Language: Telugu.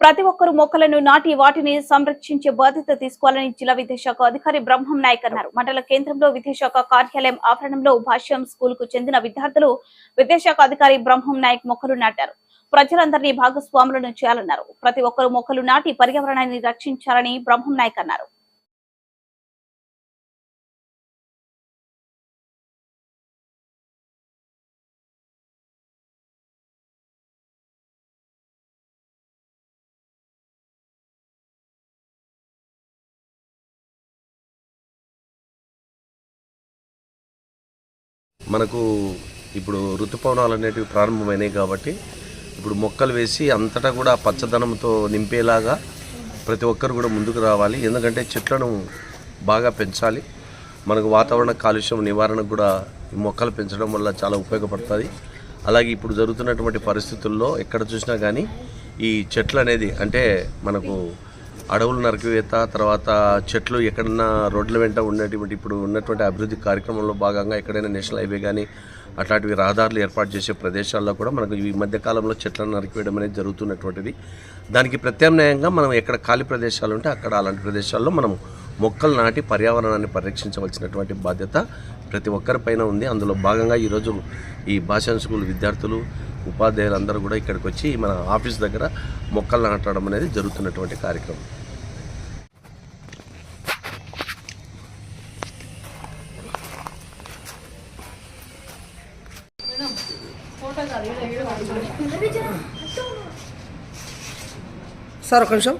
ప్రతి ఒక్కరూ మొక్కలను నాటి వాటిని సంరక్షించే బాధ్యత తీసుకోవాలని జిల్లా విద్యాశాఖ అధికారి బ్రహ్మం నాయక్ అన్నారు. మండల కేంద్రంలో విద్యాశాఖ కార్యాలయం ఆవరణంలో భాష్యం స్కూల్కు చెందిన విద్యార్థులు విద్యాశాఖ అధికారి బ్రహ్మం నాయక్ మొక్కలు నాటారు. ప్రజలందరినీ భాగస్వాములను చేయాలన్నారు. ప్రతి ఒక్కరూ మొక్కలు నాటి పర్యావరణాన్ని రక్షించాలని బ్రహ్మం నాయక్ అన్నారు. మనకు ఇప్పుడు ఋతుపవనాలు అనేటివి ప్రారంభమైనాయి కాబట్టి ఇప్పుడు మొక్కలు వేసి అంతటా కూడా పచ్చదనంతో నింపేలాగా ప్రతి ఒక్కరు కూడా ముందుకు రావాలి. ఎందుకంటే చెట్లను బాగా పెంచాలి. మనకు వాతావరణ కాలుష్యం నివారణకు కూడా మొక్కలు పెంచడం వల్ల చాలా ఉపయోగపడుతుంది. అలాగే ఇప్పుడు జరుగుతున్నటువంటి పరిస్థితుల్లో ఎక్కడ చూసినా కానీ ఈ చెట్లు అనేది అంటే మనకు అడవులు నరికివేత తర్వాత చెట్లు ఎక్కడన్నా రోడ్ల వెంట ఉన్నటువంటి ఇప్పుడు ఉన్నటువంటి అభివృద్ధి కార్యక్రమంలో భాగంగా ఎక్కడైనా నేషనల్ హైవే కానీ అట్లాంటివి రహదారులు ఏర్పాటు చేసే ప్రదేశాల్లో కూడా మనకు ఈ మధ్య కాలంలో చెట్లను నరికివేయడం అనేది జరుగుతున్నటువంటిది. దానికి ప్రత్యామ్నాయంగా మనం ఎక్కడ ఖాళీ ప్రదేశాలు ఉంటే అక్కడ అలాంటి ప్రదేశాల్లో మనం మొక్కలు నాటి పర్యావరణాన్ని పరిరక్షించవలసినటువంటి బాధ్యత ప్రతి ఒక్కరిపైన ఉంది. అందులో భాగంగా ఈరోజు ఈ భాషా స్కూల్ విద్యార్థులు ఉపాధ్యాయులందరూ కూడా ఇక్కడికి వచ్చి మన ఆఫీస్ దగ్గర మొక్కలు నాటడం అనేది జరుగుతున్నటువంటి కార్యక్రమం. సార్ ఒక నిమిషం.